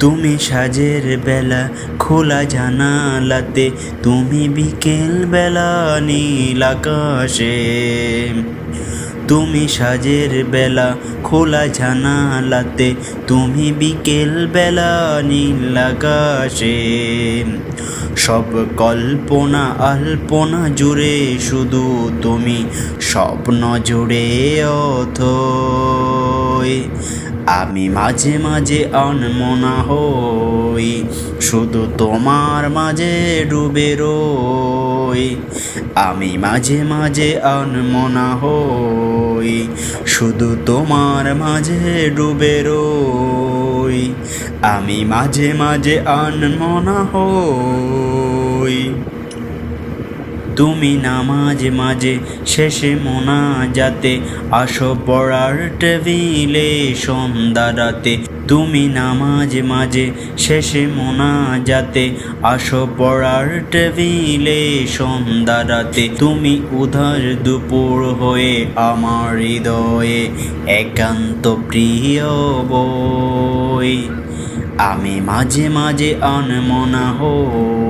তুমি সাজের বেলা, খোলা জানালাতে, তুমি বিকেল বেলা নীল আকাশে। তুমি সাজের বেলা, খোলা জানালাতে, তুমি বিকেল বেলা নীল আকাশে। সব কল্পনা আল্পনা জুড়ে শুধু তুমি স্বপ্ন জুড়ে অথই আমি মাঝে মাঝে অনমনা হই, শুধু তোমার মাঝে ডুবে রই। আমি মাঝে মাঝে অনমনা হই, শুধু তোমার মাঝে ডুবে রই। আমি মাঝে মাঝে অনমনা হই। তুমি নামাজ মাঝে শেষে মোনা যাতে আসো পড়ার টেবিলে সন্ধ্যা রাতে। তুমি নামাজ মাঝে শেষে মোনা যাতে আসো পড়ার টেবিলে সন্ধ্যা রাতে। তুমি উধার দুপুর হয়ে আমার হৃদয়ে একান্ত প্রিয় বই। আমি মাঝে মাঝে অনমনা হই।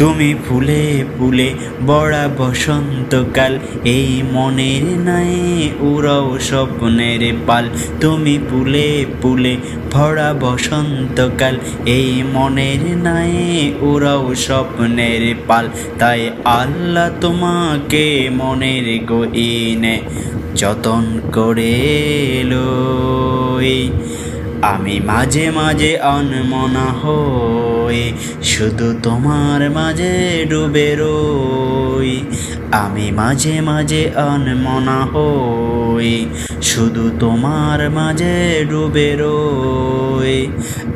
তুমি ফুলে ফুলে, বড়া বসন্তকাল, এই মনের নাই উড়াও স্বপ্নের পাল। তুমি ফুলে ফুলে, ভরা বসন্তকাল, এই মনের নাই উড়াও স্বপ্নের পাল। তাই আল্লাহ তোমাকে মনের গহিনে যতন করে লই আমি মাঝে মাঝে অনমনা হই। শুধু তোমার মাঝে ডুবে রই। আমি মাঝে মাঝে অনমনা হই, শুধু তোমার মাঝে ডুবে রই।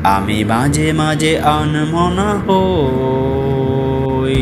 আমি মাঝে মাঝে অনমনা হই।